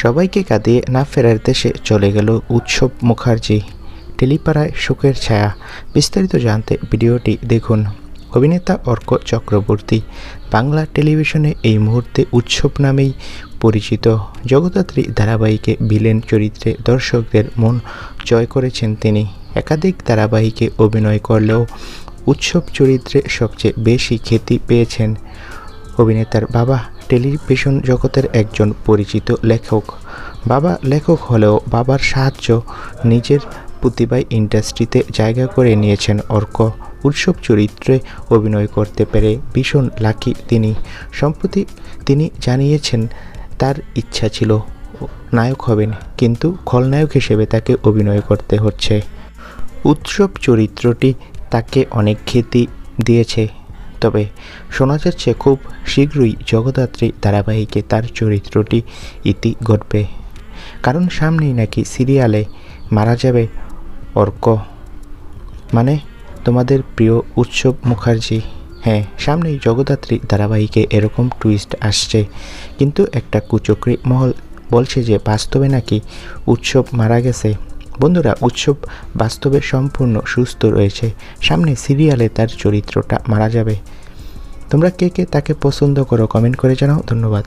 সবাইকে কাঁদিয়ে না ফেরার দেশে চলে গেল উৎসব মুখার্জি। টেলিপাড়ায় শোকের ছায়া। বিস্তারিত জানতে ভিডিওটি দেখুন। অভিনেতা অর্ক চক্রবর্তী, বাংলা টেলিভিশনে এই মুহূর্তে উৎসব নামেই পরিচিত। জগদ্ধাত্রী ধারাবাহিকে ভিলেন চরিত্রে দর্শকদের মন জয় করেছেন তিনি। একাধিক ধারাবাহিকে অভিনয় করলেও উৎসব চরিত্রে সবচেয়ে বেশি খ্যাতি পেয়েছেন অভিনেতার বাবা টেলিভিশন জগতের একজন পরিচিত লেখক। বাবা লেখক হলেও বাবার সাহায্য নিজের প্রতিভায় ইন্ডাস্ট্রিতে জায়গা করে নিয়েছেন অর্ক। উৎসব চরিত্রে অভিনয় করতে পেরে ভীষণ লাকি তিনি। সম্প্রতি তিনি জানিয়েছেন, তার ইচ্ছা ছিল নায়ক হবেন, কিন্তু খলনায়ক হিসেবে তাকে অভিনয় করতে হচ্ছে। উৎসব চরিত্রটি তাকে অনেক খ্যাতি দিয়েছে। তবে শোনা যাচ্ছে খুব শীঘ্রই জগদ্ধাত্রী ধারাবাহিকে তার চরিত্রটি ইতি ঘটবে। কারণ সামনেই নাকি সিরিয়ালে মারা যাবে অর্ক। মানে তোমাদের প্রিয় উৎসব মুখার্জি। হ্যাঁ সামনেই জগদ্ধাত্রী ধারাবাহিকে এরকম টুইস্ট আসছে। কিন্তু একটা কুচক্রি মহল বলছে যে বাস্তবে নাকি উৎসব মারা গেছে। বন্ধুরা, উৎসব বাস্তবে সম্পূর্ণ সুস্থ রয়েছে। সামনে সিরিয়ালে তার চরিত্রটা মারা যাবে। তোমরা কে কে তাকে পছন্দ করো কমেন্ট করে জানাও। ধন্যবাদ।